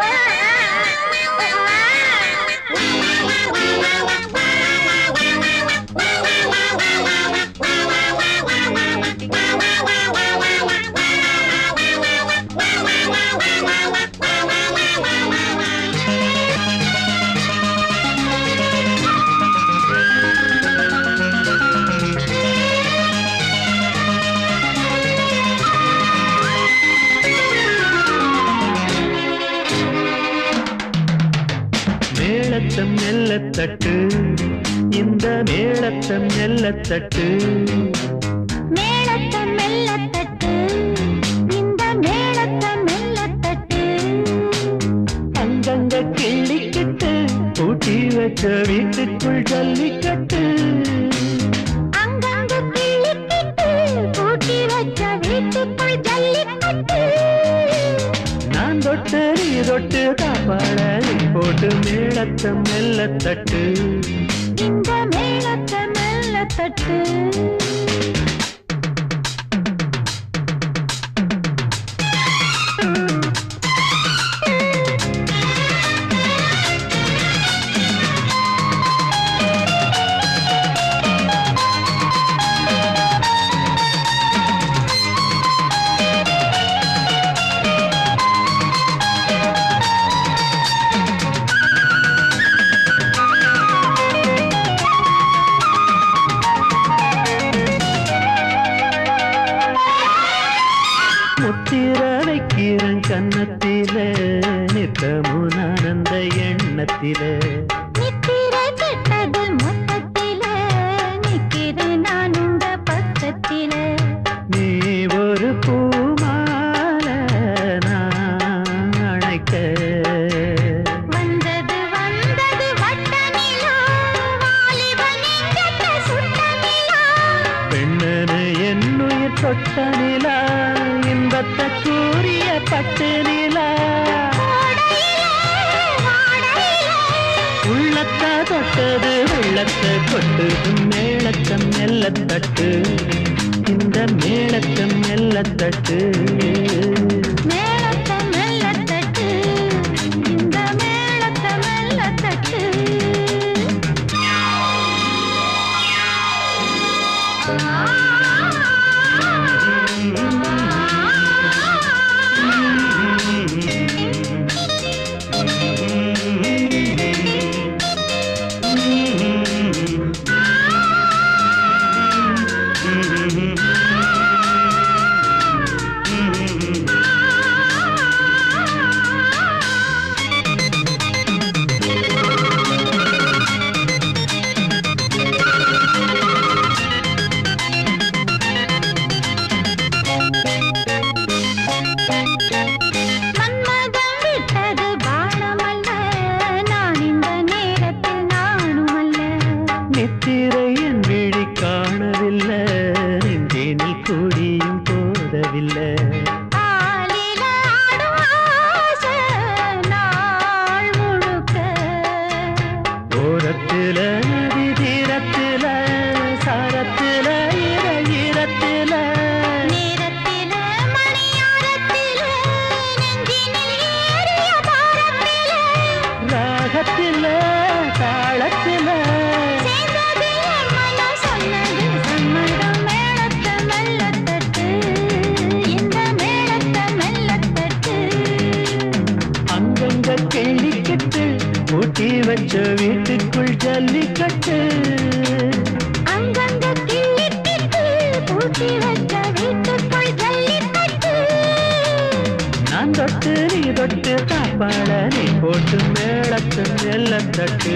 Ah! மேளத்தம் மெல்லத்தட்டு இந்த மேளத்தம் மெல்லத்தட்டு மேளத்தை மெல்லத்தட்டு இந்த மேளத்தை மெல்லத்தட்டு அங்கங்க கிள்ளிக்கிட்டு பூட்டி வச்ச வீட்டுக்குள் ஜல்லிக்கட்டு. அங்கங்க கிள்ளிக்கிட்டு பூட்டி வச்ச வீட்டுக்குள் ஜல்லிக்கட்டு. தொட்டு நீ தொட்டு காப்பாட போட்டு போட்டு மெல்ல தட்டு. இந்த மேளத்தை மெல்ல தட்டு. ஆனந்த எண்ணத்தில. நித்திரை கெட்டது மொத்தத்தில. நிக்கிறேன் நான் உங்க பக்கத்தில நீ ஒரு பூமால நான் வந்தது வந்தது பெண்ணனு என்னுயிர் தொட்ட நிலா. கொட்டது தொட்டது கொட்டு கொட்டுது மேளத்தம் மெல்லத்தட்டு இந்த மேளத்தம் மெல்லத்தட்டு Ah! முழுக்க. ஓரத்தில நதி தீரத்தில சாரத்தில பூட்டி வச்ச வீட்டுக்குள் ஜல்லிக்கட்டு. நான் தொட்டு நீ தொட்டு காப்பாட நீ போட்டு மேளத்து மெல்லத்தட்டு